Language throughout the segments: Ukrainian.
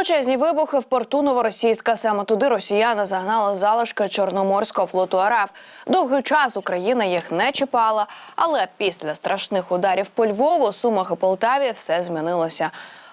Величезні вибухи в порту Новоросійська. Саме туди росіяни загнали залишки Чорноморського флоту РФ. Довгий час Україна їх не чіпала, але після страшних ударів по Львову, Сумах і Полтаві все змінилося.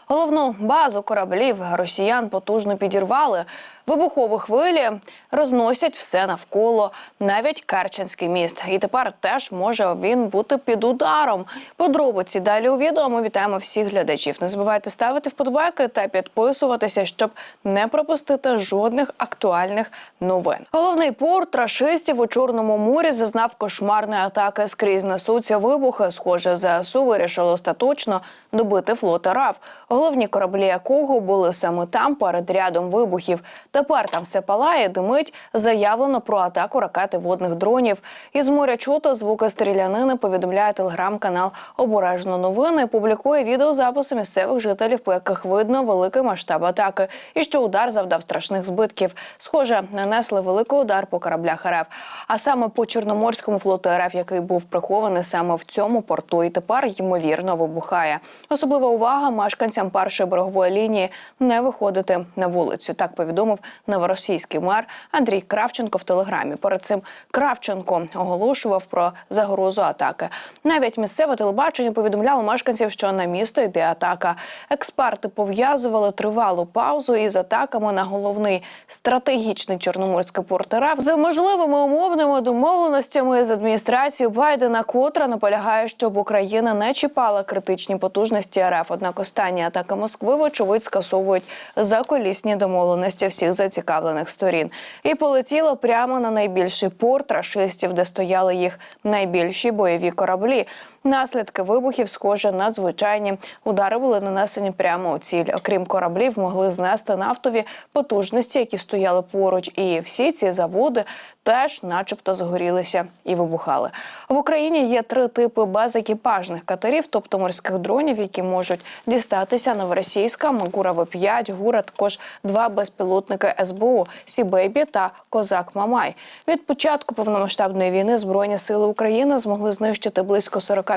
Головну базу кораблів росіян потужно підірвали. Вибухові хвилі розносять все навколо, навіть Керченський міст. І тепер теж може він бути під ударом. Подробиці далі у відео. Ми вітаємо всіх глядачів. Не забувайте ставити вподобайки та підписуватися, щоб не пропустити жодних актуальних новин. Головний порт рашистів у Чорному морі зазнав кошмарної атаки. Скрізь несуться вибухи. Схоже, ЗСУ вирішили остаточно добити флот РАФ, головні кораблі якого були саме там перед рядом вибухів. Тепер там все палає, димить. Заявлено про атаку ракети водних дронів. Із моря чуто звуки стрілянини. Повідомляє телеграм-канал Обережно новини. Публікує відеозаписи місцевих жителів, по яких видно великий масштаб атаки, і що удар завдав страшних збитків. Схоже, нанесли великий удар по кораблях РФ, а саме по Чорноморському флоту РФ, який був прихований саме в цьому порту, і тепер ймовірно вибухає. Особлива увага мешканцям першої берегової лінії не виходити на вулицю. Так повідомив новоросійський мер Андрій Кравченко в телеграмі. Перед цим Кравченко оголошував про загрозу атаки. Навіть місцеве телебачення повідомляло мешканців, що на місто йде атака. Експерти пов'язували тривалу паузу із атаками на головний стратегічний чорноморський порт РФ за можливими умовними домовленостями з адміністрацією Байдена, котра наполягає, щоб Україна не чіпала критичні потужності РФ. Однак останні атаки Москви, вочевидь, скасовують заколісні домовленості всіх зацікавлених сторін. І полетіло прямо на найбільший порт рашистів, де стояли їх найбільші бойові кораблі. Наслідки вибухів, схоже, надзвичайні. Удари були нанесені прямо у ціль. Окрім кораблів, могли знести нафтові потужності, які стояли поруч. І всі ці заводи теж, начебто, згорілися і вибухали. В Україні є три типи безекіпажних катерів, тобто морських дронів, які можуть дістатися новоросійська, Магура В5, Гура, також два безпілотники СБУ Сібейбі та Козак Мамай. Від початку повномасштабної війни збройні сили України змогли знищити близько 40%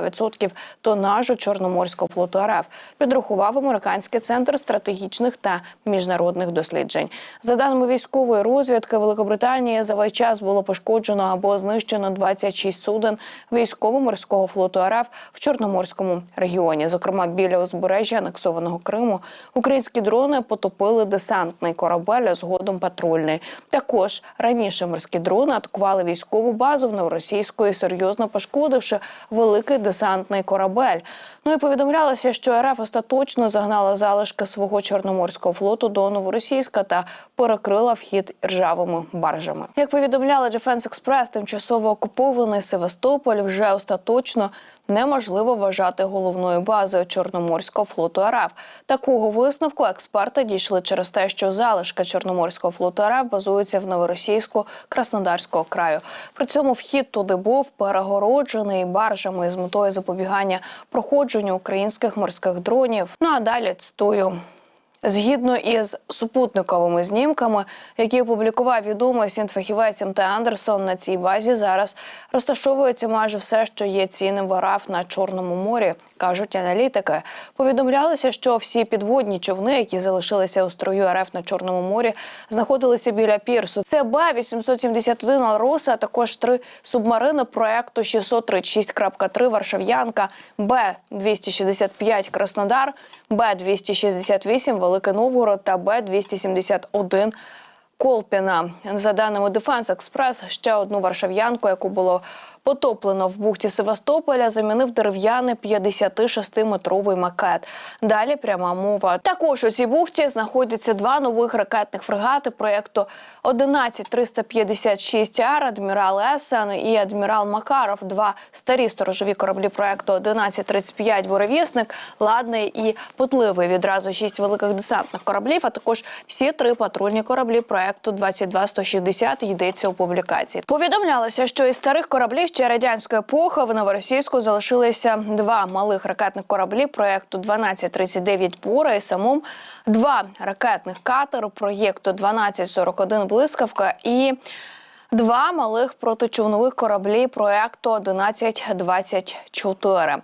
тонажу Чорноморського флоту РФ. Підрахував американський центр стратегічних та міжнародних досліджень. За даними військової розвідки Великобританії, за весь час було пошкоджено або знищено 26 суден військово-морського флоту РФ в Чорноморському регіоні. Зокрема, біля узбережжя анексованого Криму українські дрони потопили десантний корабель, а згодом патрульний. Також раніше морські дрони атакували військову базу в Новоросійську, серйозно пошкодивши великий десантний корабель. Ну і повідомлялося, що РФ остаточно загнала залишки свого чорноморського флоту до Новоросійська та перекрила вхід ржавими баржами. Як повідомляли Defense Express, тимчасово окупований Севастополь вже остаточно неможливо вважати головною базою Чорноморського флоту РФ. Такого висновку експерти дійшли через те, що залишки Чорноморського флоту РФ базуються в новоросійську Краснодарського краю. При цьому вхід туди був перегороджений баржами з метою запобігання проходженню українських морських дронів. Ну а далі цитую. Згідно із супутниковими знімками, які опублікував відомий сінтфахівець МТ Андерсон, на цій базі зараз розташовується майже все, що є цінним в РФ на Чорному морі, кажуть аналітики. Повідомлялося, що всі підводні човни, які залишилися у строю РФ на Чорному морі, знаходилися біля пірсу. Це Б-871 «Алроса», а також три субмарини проекту 636.3 Варшав'янка, Б-265 Краснодар, Б-268 Великий Новгород та Б-271 Колпіна. За даними Дефенс Експрес, ще одну варшав'янку, яку було потоплено в бухті Севастополя, замінив дерев'яний 56-метровий макет. Далі пряма мова. Також у цій бухті знаходяться два нових ракетних фрегати проєкту 11356 ар адмірал Есен і адмірал Макаров. Два старі сторожові кораблі проєкту 1135 буревісник, ладний і путливий. Відразу шість великих десантних кораблів, а також всі три патрульні кораблі проєкту 22160 йдеться у публікації. Повідомлялося, що із старих кораблів ще радянської епохи в новоросійську залишилися два малих ракетних кораблі проєкту 1239 «Бура» і самум два ракетних катери проєкту 1241 блискавка і два малих протичовнових кораблі проєкту 1124.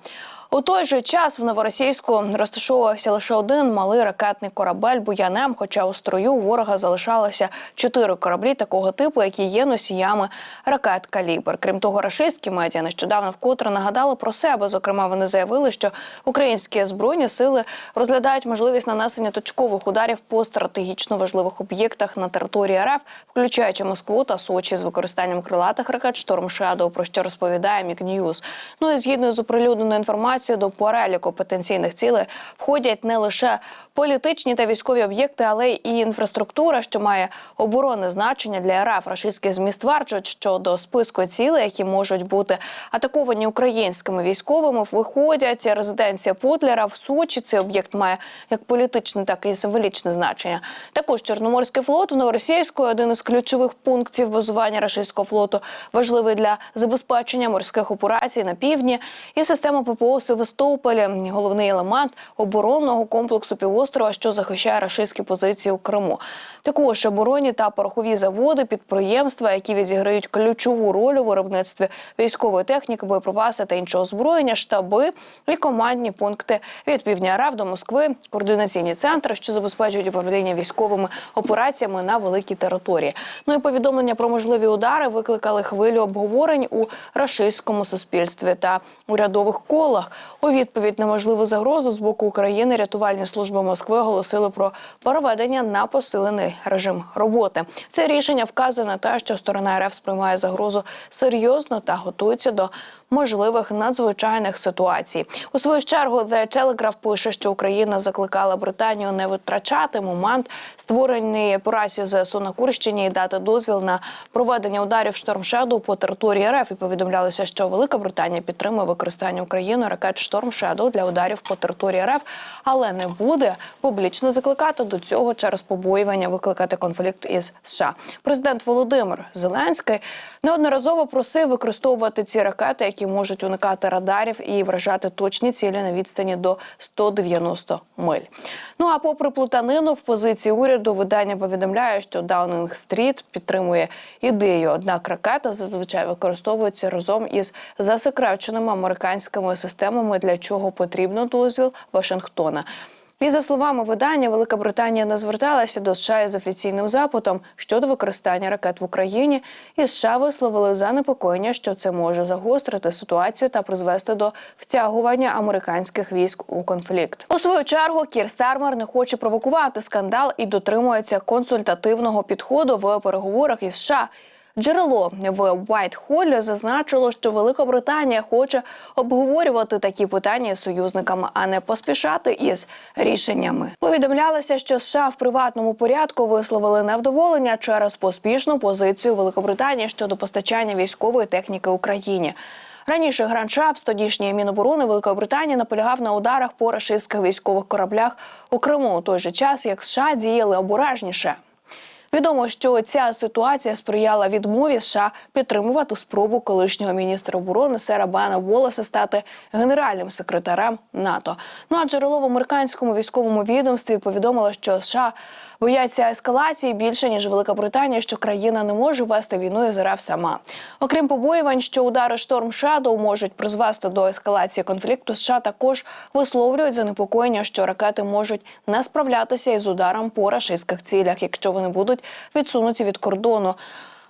У той же час в новоросійську розташовувався лише один малий ракетний корабель Буянем. Хоча у строю ворога залишалося чотири кораблі такого типу, які є носіями ракет калібр. Крім того, рашистські медіа нещодавно вкотре нагадали про себе. Зокрема, вони заявили, що українські збройні сили розглядають можливість нанесення точкових ударів по стратегічно важливих об'єктах на території РФ, включаючи Москву та Сочі з використанням крилатих ракет Шторм Шедоу, про що розповідає Мікньюз. Ну і згідно з оприлюдненою інформацією, до переліку потенційних цілей входять не лише політичні та військові об'єкти, але й інфраструктура, що має оборонне значення для РФ. Рашистські ЗМІ стверджують, що до списку цілей, які можуть бути атаковані українськими військовими, виходять резиденція Путлера в Сочі. Цей об'єкт має як політичне, так і символічне значення. Також Чорноморський флот в Новоросійську один із ключових пунктів базування рашистського флоту, важливий для забезпечення морських операцій на півдні, і система ППО Севастополі, головний елемент оборонного комплексу півострова, що захищає рашистські позиції у Криму. Також оборонні та порохові заводи, підприємства, які відіграють ключову роль у виробництві військової техніки, боєприпаси та іншого озброєння, штаби і командні пункти від півдня РФ до Москви, координаційні центри, що забезпечують управління військовими операціями на великій території. Ну і повідомлення про можливі удари викликали хвилю обговорень у рашистському суспільстві та урядових колах. У відповідь на можливу загрозу з боку України рятувальні служби Москви оголосили про переведення на посилений режим роботи. Це рішення вказує на те, що сторона РФ сприймає загрозу серйозно та готується до можливих надзвичайних ситуацій. У свою чергу The Telegraph пише, що Україна закликала Британію не витрачати момент створеної операції ЗСУ на Курщині і дати дозвіл на проведення ударів Шторм Шедоу по території РФ. І повідомлялося, що Велика Британія підтримує використання Україною ракет Шторм Шедоу для ударів по території РФ, але не буде публічно закликати до цього через побоювання викликати конфлікт із США. Президент Володимир Зеленський неодноразово просив використовувати ці ракети, які можуть уникати радарів і вражати точні цілі на відстані до 190 миль. Ну а попри плутанину в позиції уряду, видання повідомляє, що Даунінг Стріт підтримує ідею. Однак ракета зазвичай використовується разом із засекреченими американськими системами, для чого потрібно дозвіл Вашингтона. І за словами видання, Велика Британія не зверталася до США із офіційним запитом щодо використання ракет в Україні, і США висловили занепокоєння, що це може загострити ситуацію та призвести до втягування американських військ у конфлікт. У свою чергу Кір Стармер не хоче провокувати скандал і дотримується консультативного підходу в переговорах із США. Джерело в Уайтхоллі зазначило, що Велика Британія хоче обговорювати такі питання з союзниками, а не поспішати із рішеннями. Повідомлялося, що США в приватному порядку висловили невдоволення через поспішну позицію Великобританії щодо постачання військової техніки Україні. Раніше Граншапс, тодішній Міноборони Великої Британії, наполягав на ударах по рашистських військових кораблях у Криму у той же час, як США діяли обережніше. Відомо, що ця ситуація сприяла відмові США підтримувати спробу колишнього міністра оборони Сера Бена Волеса стати генеральним секретарем НАТО. Ну а джерело в американському військовому відомстві повідомило, що США бояться ескалації більше ніж Велика Британія, що країна не може вести війну із РФ сама. Окрім побоювань, що удари шторм Шадоу можуть призвести до ескалації конфлікту. США також висловлюють занепокоєння, що ракети можуть не справлятися із ударом по рашистських цілях, якщо вони будуть відсунуті від кордону.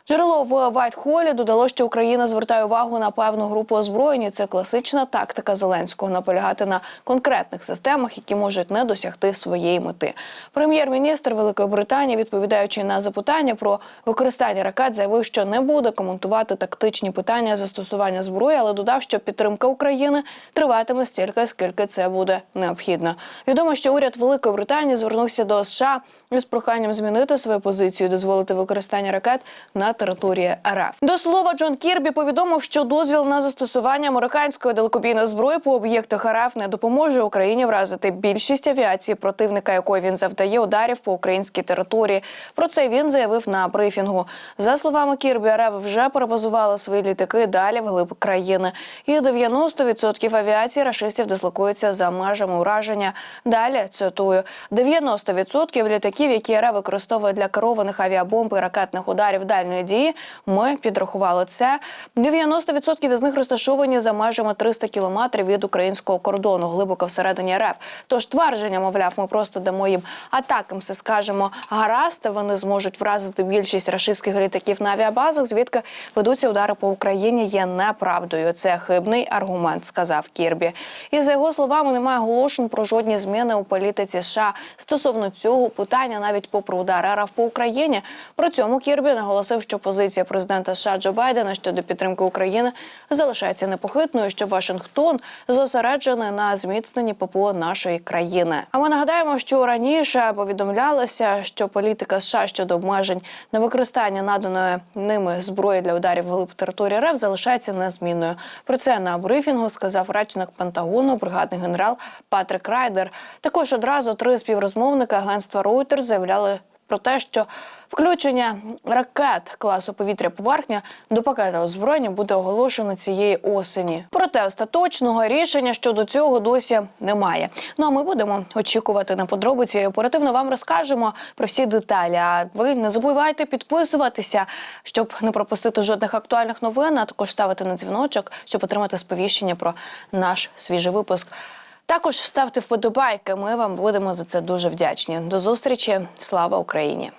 Джерело в Вайтхолі додало, що Україна звертає увагу на певну групу озброєння. Це класична тактика Зеленського наполягати на конкретних системах, які можуть не досягти своєї мети. Прем'єр-міністр Великої Британії, відповідаючи на запитання про використання ракет, заявив, що не буде коментувати тактичні питання застосування зброї, але додав, що підтримка України триватиме стільки, скільки це буде необхідно. Відомо, що уряд Великої Британії звернувся до США із проханням змінити свою позицію, і дозволити використання ракет на території РФ. До слова, Джон Кірбі повідомив, що дозвіл на застосування американської далекобійної зброї по об'єктах РФ не допоможе Україні вразити більшість авіації противника, якої він завдає ударів по українській території. Про це він заявив на брифінгу. За словами Кірбі, РФ вже перебазувала свої літаки далі вглиб країни, і 90% авіації рашистів дислокуються за межами ураження. Далі цитую: 90% літаків, які РФ використовує для керованих авіабомб і ракетних ударів дальної надії. Ми підрахували це. 90% із них розташовані за межами 300 кілометрів від українського кордону, глибоко всередині РФ. Тож твердження, мовляв, ми просто дамо їм атакам, все скажемо гаразд. Вони зможуть вразити більшість рашистських літаків на авіабазах, звідки ведуться удари по Україні, є неправдою. Це хибний аргумент, сказав Кірбі. І за його словами, немає оголошень про жодні зміни у політиці США стосовно цього питання, навіть попри удар РФ по Україні. При цьому Кірбі наголосив, що позиція президента США Джо Байдена щодо підтримки України залишається непохитною, що Вашингтон зосереджений на зміцненні ППО нашої країни. А ми нагадаємо, що раніше повідомлялося, що політика США щодо обмежень на використання наданої ними зброї для ударів вглиб території РФ залишається незмінною. Про це на брифінгу сказав речник Пентагону, бригадний генерал Патрик Райдер. Також одразу три співрозмовника агентства Reuters заявляли про те, що включення ракет класу повітря-поверхня до пакета озброєння буде оголошено цієї осені. Проте остаточного рішення щодо цього досі немає. Ну а ми будемо очікувати на подробиці. і Оперативно вам розкажемо про всі деталі. А ви не забувайте підписуватися, щоб не пропустити жодних актуальних новин, а також ставити на дзвіночок, щоб отримати сповіщення про наш свіжий випуск. Також ставте вподобайки. Ми вам будемо за це дуже вдячні. До зустрічі. Слава Україні!